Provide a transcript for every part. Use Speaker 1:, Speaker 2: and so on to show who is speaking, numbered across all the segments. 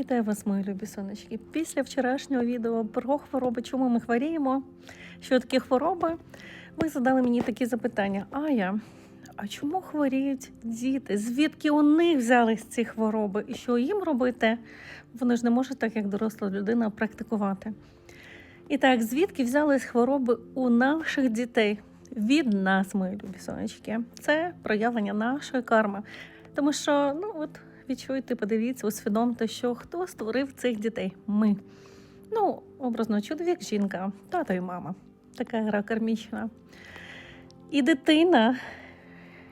Speaker 1: Вітаю вас, мої любі сонечки. Після вчорашнього відео про хвороби, чому ми хворіємо, що таке хвороби, ви задали мені такі запитання. Ая, а чому хворіють діти? Звідки у них взялись ці хвороби? І що їм робити? Вони ж не можуть так, як доросла людина, практикувати. І так, звідки взялись хвороби у наших дітей? Від нас, мої любі сонечки. Це проявлення нашої карми. Тому що, ну от відчуйте, подивіться, усвідомте, що хто створив цих дітей? Ми. Ну, образно, чоловік, жінка, тато і мама. Така гра кармічна. І дитина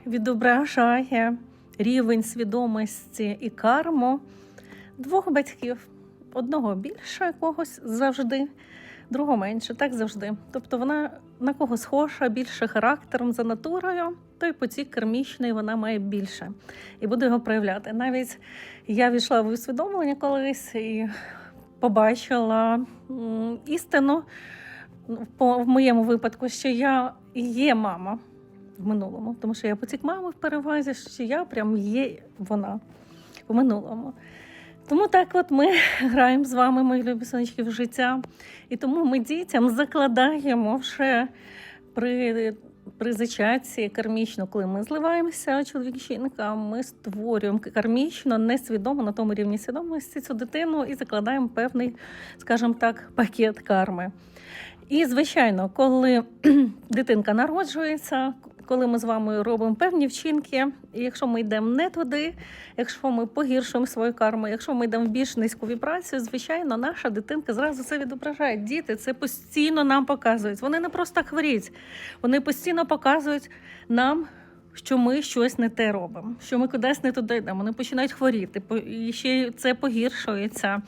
Speaker 1: відображає рівень свідомості і карму двох батьків. Одного більше якогось завжди, другого менше, так завжди. Тобто вона на кого схожа більше характером за натурою, той потік кармічний вона має більше і буде його проявляти. Навіть я війшла в усвідомлення колись і побачила істину в моєму випадку, що я є мама в минулому, тому що я потік мами в перевазі, що я прям є вона в минулому. Тому так от ми граємо з вами, мої любі сонечки, в життя. І тому ми дітям закладаємо вже при, при зачатці кармічно, коли ми зливаємося, чоловік жінка, ми створюємо кармічно, несвідомо на тому рівні свідомості цю дитину і закладаємо певний, скажімо так, пакет карми. І, звичайно, коли дитинка народжується, коли ми з вами робимо певні вчинки, і якщо ми йдемо не туди, якщо ми погіршуємо свою карму, якщо ми йдемо в більш низьку вібрацію, звичайно, наша дитинка зразу це відображає. Діти це постійно нам показують. Вони не просто хворіють, вони постійно показують нам. Що ми щось не те робимо, що ми кудись не туди йдемо, вони починають хворіти, і ще це погіршується,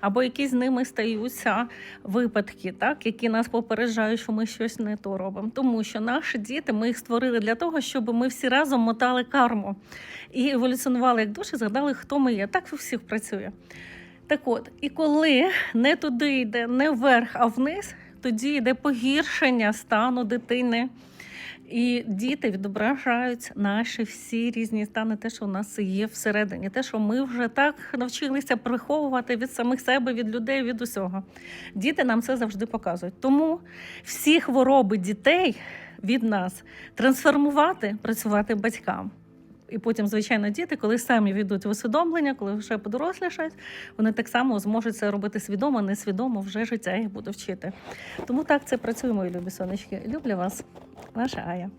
Speaker 1: або якісь з ними стаються випадки, так, які нас попереджають, що ми щось не то робимо. Тому що наші діти ми їх створили для того, щоб ми всі разом мотали карму і еволюціонували як душі, згадали, хто ми є. Так у всіх працює. Так от, і коли не туди йде, не вверх, а вниз, тоді йде погіршення стану дитини. І діти відображають наші всі різні стани, те, що у нас є всередині, те, що ми вже так навчилися приховувати від самих себе, від людей, від усього. Діти нам це завжди показують. Тому всі хвороби дітей від нас трансформувати, працювати батькам. І потім, звичайно, діти, коли самі війдуть усвідомлення, коли вже подорослішають, вони так само зможуть це робити свідомо, несвідомо, вже життя їх буде вчити. Тому так це працює, мої любі сонечки. Люблю вас, ваша Ая.